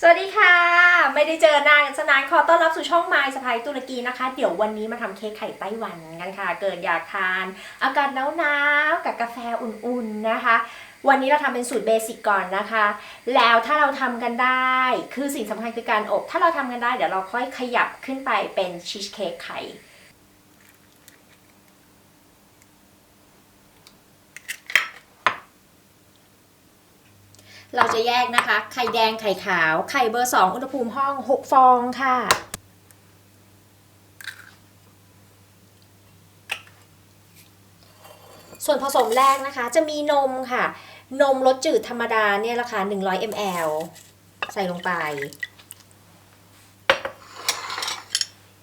สวัสดีค่ะ ไม่ได้เจอนานกันสนานขอต้อนรับสู่ช่องไมล์สไปตุรกีนะคะ เดี๋ยววันนี้มาทำเค้กไข่ไต้หวันกันค่ะ เกิดอยากทาน อากาศหนาวๆกับกาแฟอุ่นๆนะคะ วันนี้เราทำเป็นสูตรเบสิกก่อนนะคะ แล้วถ้าเราทำกันได้ คือสิ่งสำคัญคือการอบ ถ้าเราทำกันได้เดี๋ยวเราค่อยขยับขึ้นไปเป็นชีสเค้กไข่ เราจะแยกนะคะ ไข่แดงไข่ขาว ไข่เบอร์ 2 อุณหภูมิห้อง 6 ฟองค่ะ ส่วนผสมแรกนะคะ จะมีนมค่ะ นมรสจืดธรรมดาเนี่ยราคา100 ml ใส่ลงไป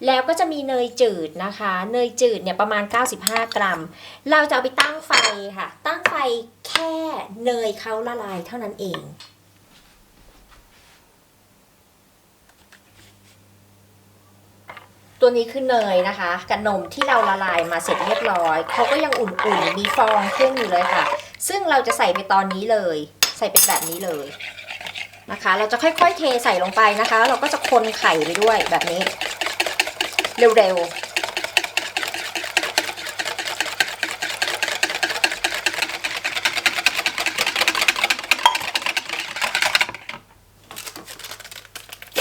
แล้วก็จะมีเนยจืดนะคะ เนยจืดเนี่ยประมาณ 95 กรัม เราจะเอาไปตั้งไฟค่ะ ตั้งไฟ แค่เนยเขาละลายเท่านั้นเอง ตัวนี้คือเนยนะคะ กับนมที่เราละลายมาเสร็จเรียบร้อยเขาก็ยังอุ่นๆ มีฟองขึ้นอยู่เลยค่ะ ซึ่งเราจะใส่ไปตอนนี้เลย ใส่เป็นแบบนี้เลยนะคะ เราจะค่อยๆเทใส่ลงไปนะคะ เราก็จะคนไข่ไปด้วยแบบนี้ เร็วๆ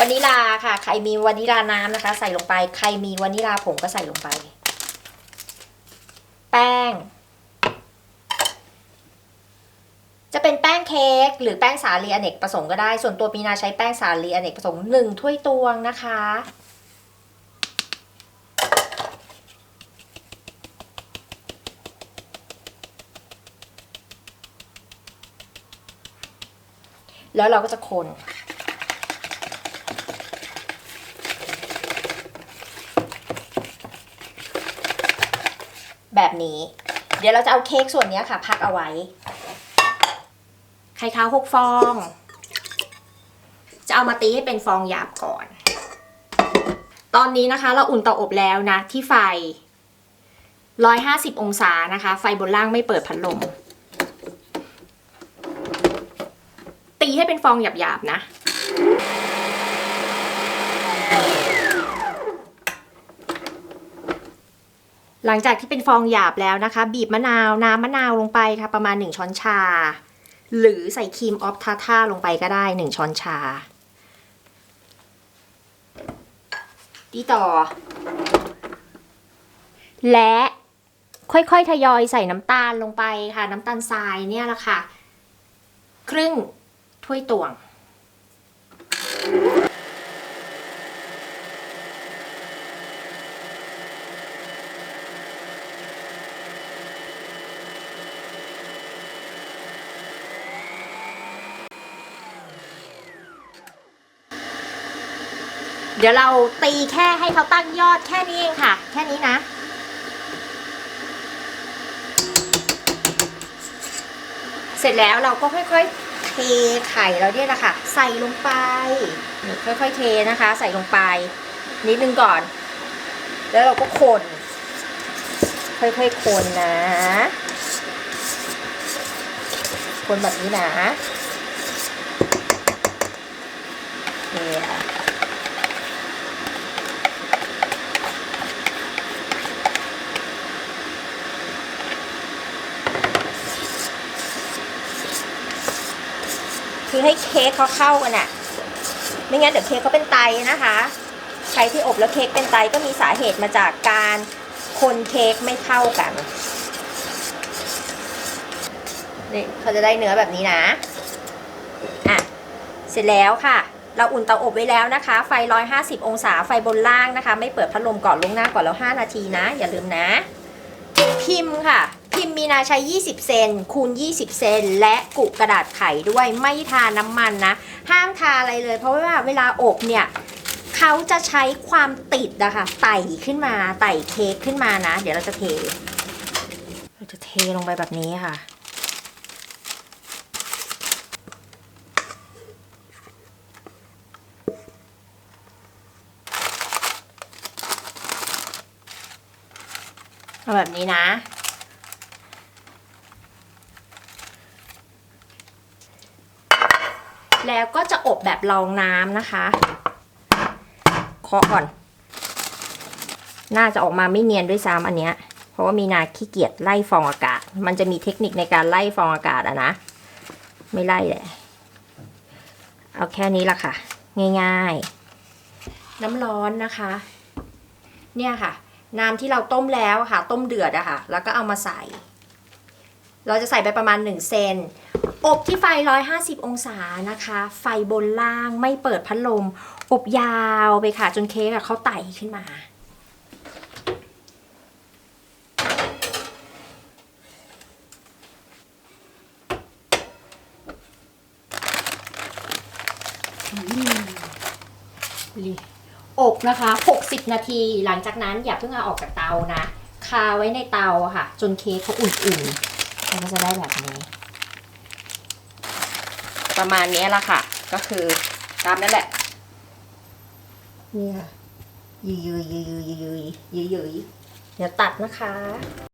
วานิลาค่ะ ใครมีวานิลาน้ำนะคะ ใส่ลงไป ใครมีวานิลาผงก็ใส่ลงไป แป้ง จะเป็นแป้งเค้กหรือแป้งสาลีอเนกประสงค์ก็ได้ ส่วนตัวปีนาใช้แป้งสาลีอเนกประสงค์หนึ่งถ้วยตวงนะคะแล้วเราก็จะคน แบบนี้ เดี๋ยวเราจะเอาเค้กส่วนนี้ค่ะ พักเอาไว้ ไข่ขาวหกฟอง จะเอามาตีให้เป็นฟองหยาบก่อน ตอนนี้นะคะ เราอุ่นเตาอบแล้วนะ ที่ไฟ 150 องศานะคะ ไฟบนล่างไม่เปิดพัดลม ตีให้เป็นฟองหยาบๆนะ หลังจากที่เป็นฟองหยาบแล้วนะคะ บีบมะนาวน้ำมะนาวลงไปค่ะ ประมาณ 1 ช้อนชา หรือใส่ครีมออฟทาท่าลงไปก็ได้ 1 ช้อนชาดีต่อ และค่อยๆทยอยใส่น้ำตาลลงไปค่ะ น้ำตาลทรายเนี่ยแหละค่ะ ครึ่งถ้วยตวง เดี๋ยวเราตีแค่ให้เขาตั้งยอดแค่นี้เองค่ะ แค่นี้นะ เสร็จแล้วเราก็ค่อยๆ เทไข่เราเนี่ยแหละค่ะ ใส่ลงไป ค่อยๆเทนะคะ ใส่ลงไป นิดนึงก่อน แล้วเราก็คนค่อยๆคนนะ คนแบบนี้นะเนี่ คือให้เค้กเขาเข้ากันอะไม่งั้นเดี๋ยวเค้กเขาเป็นไตนะคะ ใครที่อบแล้วเค้กเป็นไตก็มีสาเหตุมาจากการคนเค้กไม่เข้ากันนี่เขาจะได้เนื้อแบบนี้นะอะเสร็จแล้วค่ะ เราอุ่นเตาอบไว้แล้วนะคะ ไฟ 150 องศาไฟบนล่างนะคะ ไม่เปิดพัดลมก่อนลงหน้าก่อนแล้ว 5 นาทีนะ อย่าลืมนะ พิมพ์ค่ะ พิมพ์มีนาใช้ 20 เซนคูณ 20 เซน และกุกระดาษไขด้วยไม่ทาน้ำมันนะ ห้ามทาอะไรเลย เพราะว่าเวลาอบเนี่ยเขาจะใช้ความติดนะคะไต่ขึ้นมาไต่เค้กขึ้นมานะ เดี๋ยวเราจะเท เราจะเทลงไปแบบนี้ค่ะ แบบนี้นะ แล้วก็จะอบแบบรองน้ำนะคะเคาะก่อน น่าจะออกมาไม่เนียนด้วยซ้ำอันเนี้ย เพราะว่ามีนาขี้เกียจไล่ฟองอากาศ มันจะมีเทคนิคในการไล่ฟองอากาศอะนะ ไม่ไล่เลยเอาแค่นี้ละค่ะ ง่ายๆ น้ำร้อนนะคะ เนี่ยค่ะ น้ำที่เราต้มแล้วค่ะ ต้มเดือดอะค่ะ แล้วก็เอามาใส่ เราจะใส่ไปประมาณ1เซน อบที่ไฟ 150 องศานะคะ ไฟบนล่างไม่เปิดพัดลม อบยาวไปค่ะ จนเค้กเขาไต่ขึ้นมา อบนะคะ 60 นาที หลังจากนั้นอย่าเพิ่งเอาออกจากเตานะ คาไว้ในเตาค่ะ จนเค้กเขาอุ่นๆมันก็จะได้แบบนี้ ประมาณนี้ละค่ะ ก็คือตามนั่นแหละนี่ค่ะยืยยืยยืยยืยยืยยืยยืยเดี๋ยวตัดนะคะ